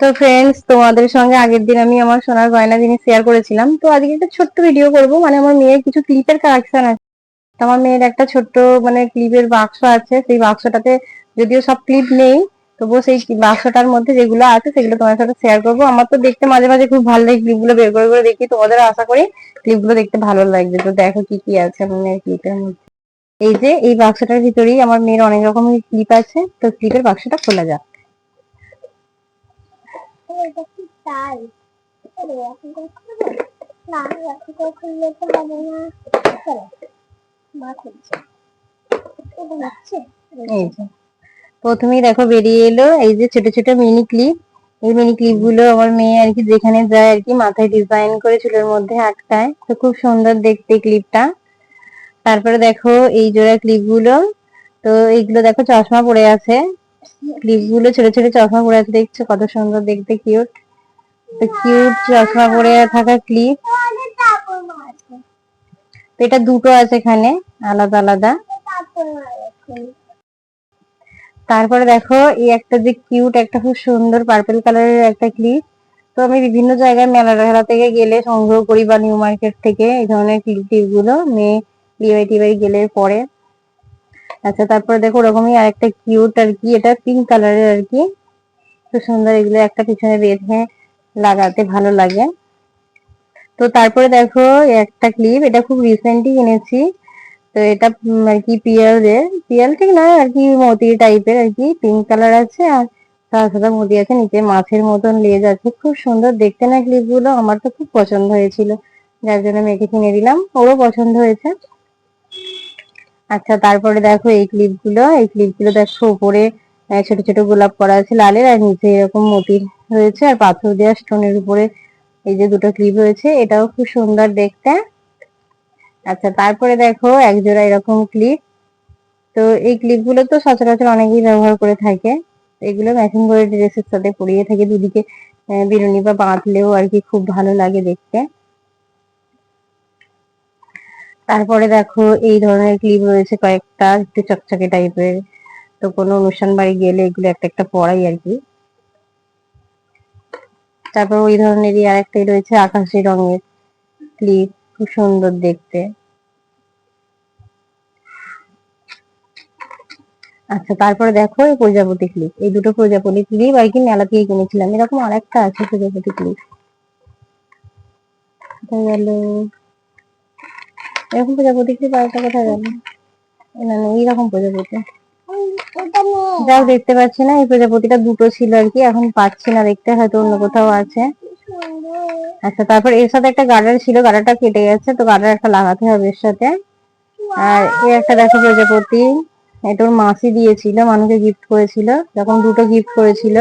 তো ফ্রেন্ডস তোমাদের সঙ্গে আগের দিন আমি আমার সোনার গয়না জিনিস শেয়ার করেছিলাম। তো আজকে একটা ছোট্ট ভিডিও করব মানে আমার মেয়ের কিছু ক্লিপের কালেকশন আছে। তো আমার মেয়ের একটা ছোট্ট মানে ক্লিপের বাক্স আছে। সেই বাক্সটাতে যদিও সব ক্লিপ নেই, তবুও সেই বাক্সটার মধ্যে যেগুলো আছে, সেগুলো তোমার সাথে শেয়ার করব। আমার তো দেখতে মাঝে মাঝে খুব ভালো লাগে ক্লিপগুলো বের করে করে দেখি, তোমাদের আশা করি ক্লিপগুলো দেখতে ভালো লাগবে। তো দেখো কি কি আছে আমার মেয়ের ক্লিপের মধ্যে। এই যে, এই বাক্সটার ভিতরেই আমার মেয়ের অনেক রকমের ক্লিপ আছে। তো ক্লিপের বাক্সটা খোলা যাক। এটা কি তাই আরে এখন করে খুলবো না এখন করে খুললে হবে না চলো মা খুলছে এই প্রথমেই দেখো বেরিয়ে এলো, এই যে ছোট ছোট মিনি ক্লিপ এই মিনি ক্লিপগুলো আমার মেয়ে আর কি যেখানে যায় আর কি মাথায় ডিজাইন করে চুলের মধ্যে আটকায় তো খুব সুন্দর দেখতে ক্লিপটা তারপরে দেখো এই জোড়া ক্লিপগুলো। তো এইগুলো দেখো চশমা পড়ে আছে। ক্লিপগুলো ছোট ছোট চশমা পড়ে আছে, দেখছ কত সুন্দর দেখতে কিউট তো কিউট চশমা পড়ে থাকা ক্লিপ এটা দুটো আছে এখানে, আলাদা আলাদা। তারপর দেখো, এই একটা যে কিউট একটা খুব সুন্দর পার্পল কালারের একটা ক্লিপ তো আমি বিভিন্ন জায়গায় মেলা টেলা থেকে গেলে সংগ্রহ করি বা নিউ মার্কেট থেকে, এই ধরনের ক্লিপ টিপগুলো মেয়ে বিয়ে টিবাই গেলে পরে। আচ্ছা তারপরে দেখো ওরকমই আরেকটা কিউট আর কি, এটা পিঙ্ক কালারের আর কি। খুব সুন্দর এগুলো একটা পিছনে বেঁধে লাগাতে ভালো লাগে। তো তারপরে দেখো একটা ক্লিপ এটা খুব রিসেন্টলি কিনেছি। তো এটা আর কি পিয়ালের পিয়াল ঠিক না আর কি মতি টাইপের আর কি পিঙ্ক কালার আছে আর সাদা সাদা মতি আছে, নিচে মাছের মতন লেজ আছে। খুব সুন্দর, দেখতে না ক্লিপগুলো, আমার তো খুব পছন্দ হয়েছিল। যার জন্য মেয়েকে কিনে দিলাম, ওরও পছন্দ হয়েছে। আচ্ছা তারপরে দেখো এই ক্লিপগুলো এই ক্লিপগুলো দেখো উপরে ছোট ছোট গোলাপ করা আছে লালের আর নিচে এরকম মতির রয়েছে আর পাথর দেওয়া স্টোনের উপরে এই যে দুটো ক্লিপ রয়েছে, এটাও খুব সুন্দর দেখতে। আচ্ছা তারপরে দেখো এক জোড়া এরকম ক্লিপ তো এই ক্লিপগুলো তো সচরাচর অনেকেই ব্যবহার করে থাকে। এগুলো ম্যাচিং করে ড্রেসের সাথে পরিয়ে থাকে। দুদিকে বিনুনি বা বাঁধলেও আর কি খুব ভালো লাগে দেখতে। তারপরে দেখো, এই ধরনের ক্লিপ রয়েছে কয়েকটা একটু চকচকে টাইপের তো কোনো অনুষ্ঠান বাড়ি গেলে এগুলো একটা একটা পড়াই আর কি। তারপর ওই ধরনেরই আরেকটাই রয়েছে আকাশি রঙের ক্লিপ খুব সুন্দর দেখতে। আচ্ছা তারপরে দেখো এই প্রজাপতি ক্লিপ এই দুটো প্রজাপতি ক্লিপ আর কি মেলা থেকে কিনেছিলাম। এরকম আরেকটা আছে প্রজাপতি ক্লিপ গেল? এরকম প্রজাপতি ক্লিপ আরেকটা কোথায় গেল না না, এইরকম প্রজাপতি যাও, দেখতে পাচ্ছি না, এই প্রজাপতিটা দুটো ছিল আর কি, এখন পাচ্ছি না দেখতে, হয়তো অন্য কোথাও আছে। আচ্ছা তারপর এর সাথে একটা গার্ডার ছিল গার্ডারটা কেটে গেছে, তো গার্ডার একটা লাগাতে হবে এর সাথে। আর এই একটা দেখো প্রজাপতি এটা ওর মাসি দিয়েছিল মানুষকে গিফট করেছিল, যখন দুটো গিফট করেছিল।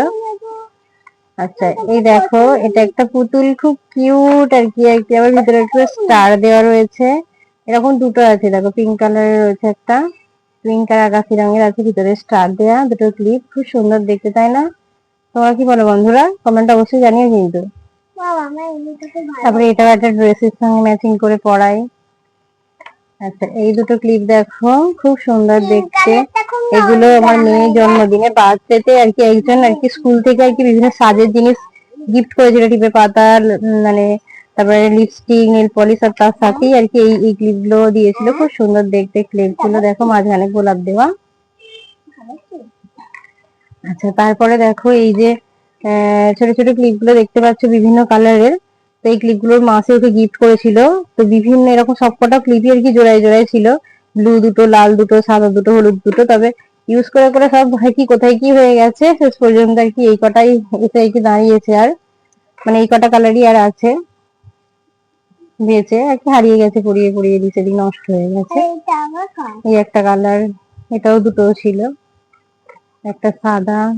আচ্ছা এই দেখো, এটা একটা পুতুল, খুব কিউট আর কি আর কি, আবার ভিতরে একটু স্টার দেওয়া রয়েছে। এরকম দুটো আছে দেখো পিঙ্ক কালারের রয়েছে একটা পিঙ্ক আর আকাশি রঙের আছে ভিতরে স্টার দেওয়া দুটো ক্লিপ খুব সুন্দর দেখতে তাই না? তোমরা কি বলো বন্ধুরা? কমেন্ট অবশ্যই জানিও কিন্তু। তারপরে এটাও একটা ড্রেসের সঙ্গে ম্যাচিং করে পরাই। আচ্ছা এই দুটো ক্লিপ দেখো খুব সুন্দর দেখতে। এগুলো আমার মেয়ের জন্মদিনে বার্থডেতে আর কি একজন আর কি স্কুল থেকে আর কি বিভিন্ন সাজের জিনিস গিফট করেছিল টিপে পাতা মানে তারপরে লিপস্টিক নেল পলিশ আর তার সাথেই আর কি এই এই ক্লিপগুলো দিয়েছিল। খুব সুন্দর দেখতে ক্লিপগুলো দেখো মাঝখানে গোলাপ দেওয়া। আচ্ছা তারপরে দেখো এই যে ছোট ছোট ক্লিপগুলো দেখতে পাচ্ছ বিভিন্ন কালারের তো এই ক্লিপগুলোর মাসে ওকে গিফট করেছিল। তো বিভিন্ন এরকম সবকটা ক্লিপই আর কি জোড়ায় জোড়ায় ছিল। ব্লু দুটো, লাল দুটো, সাদা দুটো, হলুদ দুটো। তবে ইউজ করে করে সব হয় কি, কোথায় কি হয়ে গেছে, শেষ পর্যন্ত আর কি এই কটাই এসে আর কি দাঁড়িয়েছে আর। মানে এই কটা কালারই আর আছে। আর কি হারিয়ে গেছে পড়িয়ে পড়িয়ে দিচ্ছে দিক নষ্ট হয়ে গেছে। এই একটা কালার এটাও দুটো ছিল। একটা সাদা।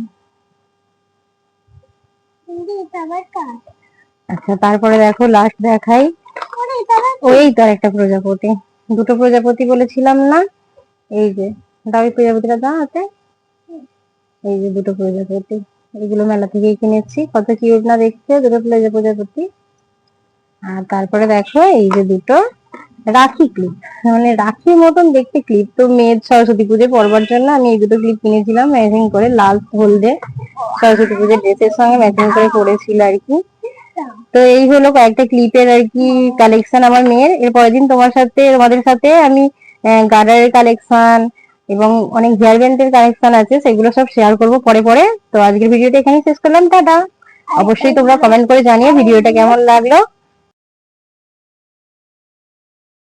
আচ্ছা তারপরে দেখো লাস্ট দেখাই। ওই তো একটা প্রজাপতি। দুটো প্রজাপতি বলেছিলাম না? এই যে এই প্রজাপতিটা দাও হাতে। এই যে দুটো প্রজাপতি। এগুলো মেলা থেকেই কিনেছি। কত কিউট না দেখতে দুটো প্রজা- প্রজাপতি। আর তারপরে দেখো এই যে দুটো রাখি ক্লিপ মানে রাখির মতন দেখতে ক্লিপ তো মেয়ের সরস্বতী পুজো পরবার জন্য আমি এই দুটো ক্লিপ কিনেছিলাম ম্যাচিং করে লাল হলদে সরস্বতী পুজোর ড্রেসের সঙ্গে ম্যাচিং করে পরেছিল আর কি। তো এই হলো কয়েকটা ক্লিপের আর কি কালেকশন আমার মেয়ের। এর পরের দিন তোমার সাথে, তোমাদের সাথে আমি গার্ডারের কালেকশন এবং অনেক হেয়ার ব্যান্ডের কালেকশন আছে, সেগুলো সব শেয়ার করব পরে পরে। তো আজকের ভিডিওটা এখানেই শেষ করলাম, টাটা। অবশ্যই তোমরা কমেন্ট করে জানিও ভিডিওটা কেমন লাগল।